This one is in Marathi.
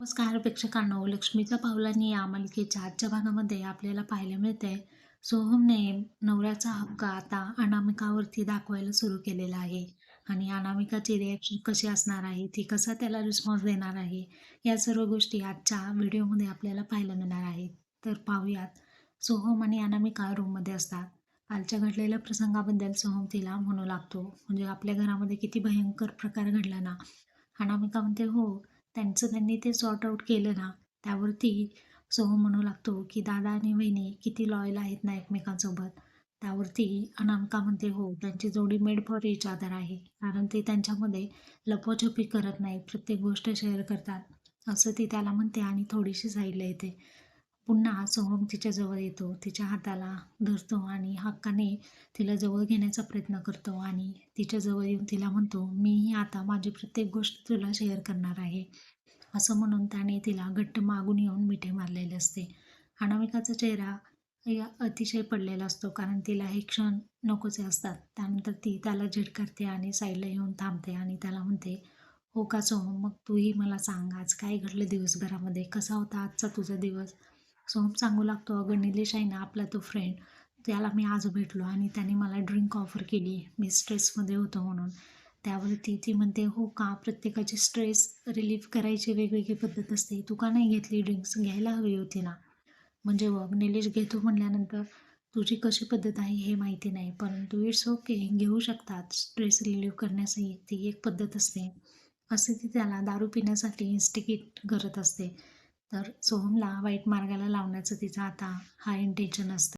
नमस्कार प्रेक्षकांनो लक्ष्मीच्या पावलांनी या मालिकेच्या आजच्या भागामध्ये आपल्याला पाहायला मिळते सोहमने नवऱ्याचा हक्क आता अनामिकावरती दाखवायला सुरू केलेला आहे. आणि अनामिकाची रिॲक्शन कशी असणार आहे? ती कसा त्याला रिस्पॉन्स देणार आहे? या सर्व गोष्टी आजच्या व्हिडिओमध्ये आपल्याला पाहायला मिळणार आहेत. तर पाहूयात. सोहम आणि अनामिका रूममध्ये असतात. कालच्या घडलेल्या प्रसंगाबद्दल सोहम तिला म्हणू लागतो. म्हणजे आपल्या घरामध्ये किती भयंकर प्रकार घडला ना? अनामिका म्हणते हो त्यांचं त्यांनी ते सॉर्ट आऊट केलं ना त्यावरती सोहम म्हणू लागतो की दादा आणि वहिनी किती लॉयल आहेत ना एकमेकांसोबत? त्यावरती अनामिका म्हणते हो त्यांची जोडी मेड फॉर इच अदर आहे. कारण ते त्यांच्यामध्ये लपोछपी करत नाही प्रत्येक गोष्ट शेअर करतात. असं ती त्याला म्हणते आणि थोडीशी साईडला येते. पुन्हा सोहम तिच्याजवळ येतो तिच्या हाताला धरतो आणि हक्काने तिला जवळ घेण्याचा प्रयत्न करतो आणि तिच्याजवळ येऊन तिला म्हणतो मीही आता माझी प्रत्येक गोष्ट तुला शेअर करणार आहे. असं म्हणून त्याने तिला घट्ट मागून येऊन मिठे मारलेले असते. अनामिकाचा चेहरा या अतिशय पडलेला असतो कारण तिला हे क्षण नकोचे असतात. त्यानंतर ती त्याला झिडकारते आणि साईडला येऊन थांबते आणि त्याला म्हणते हो का सोहम मग तूही मला सांग आज काय घडलं दिवसभरामध्ये? कसा होता आजचा तुझा दिवस? सोहम सांगू लागतो अगं निलेश आहे ना आपला तो फ्रेंड त्याला मी आज भेटलो आणि त्याने मला ड्रिंक ऑफर केली. मी स्ट्रेसमध्ये होतो म्हणून. त्यावर ती म्हणते हो का? प्रत्येकाची स्ट्रेस रिलीफ करायची वेगवेगळी पद्धत असते. तू का नाही घेतली ड्रिंक्स घ्यायला हवी होती ना. म्हणजे बघ निलेश घेतो म्हणल्यानंतर तुझी कशी पद्धत आहे हे माहिती नाही. परंतु इट्स ओके घेऊ शकतात. स्ट्रेस रिलीव्ह करण्यासाठी ती एक पद्धत असते. असे ती त्याला दारू पिण्यासाठी इन्स्टिगेट करत असते. तर सोहमला वाईट मार्गाला लावण्याचं तिचा आता हा इंटेन्शन असतं.